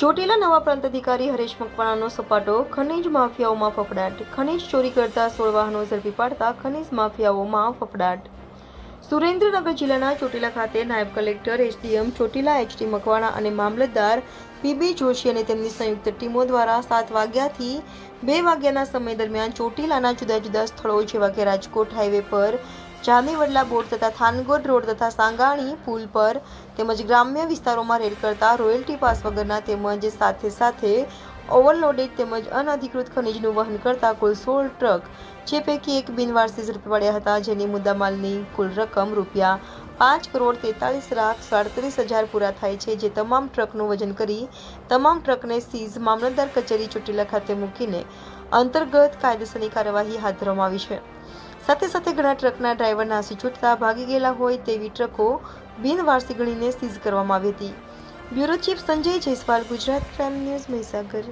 ચોટીલા નવા પ્રાંત અધિકારી હરેશ મકવાણાનો સપાટો ખનીજ માફિયાઓમાં ફફડાટ. ખનીજ ચોરી કરતા સોળ વાહનો ઝડપી પાડતા ખનીજ માફિયાઓમાં ફફડાટ. સુરેન્દ્રનગર જિલ્લાના ચોટીલા ખાતે નાયબ collector SDM Chotila H D Makwana અને મામલતદાર પીબી જોશી અને તેમની સંયુક્ત ટીમો દ્વારા સાત વાગ્યાથી બે વાગ્યાના સમય દરમિયાન ચોટીલાના જુદા જુદા સ્થળો જેવા કે રાજકોટ હાઈવે પર ચાંદીવડલા બોર્ડ તથા થાનગોડ રોડ તથા સાંગાણી પુલ પર તેમજ ગ્રામ્ય વિસ્તારોમાં રેડ કરતા રોયલ્ટી પાસ વગરના તેમજ સાથે સાથે ઓવરલોડેડ તેમજ અનધિકૃત ખનીજનું વહન કરતા કુલ સોળ ટ્રક, જે પૈકી એક બિનવારસી ઝડપી પડ્યા હતા, જેની મુદ્દામાલની કુલ રકમ રૂપિયા પાંચ કરોડ તેતાલીસ લાખ સાડત્રીસ હજાર પૂરા થાય છે, જે તમામ ટ્રકનું વજન કરી તમામ ટ્રકને સીઝ મામલતદાર કચેરી ચોટીલા ખાતે મૂકીને અંતર્ગત કાયદેસરની કાર્યવાહી હાથ ધરવામાં આવી છે. સાથે સાથે ઘણા ટ્રકના ડ્રાઈવર નાસી છૂટતા ભાગી ગયેલા હોય તેવી ટ્રકો બિનવારસી ગણીને સીઝ કરવામાં આવી હતી. Bureau chief Sanjay Jaiswal, Gujarat crime news Mahisagar.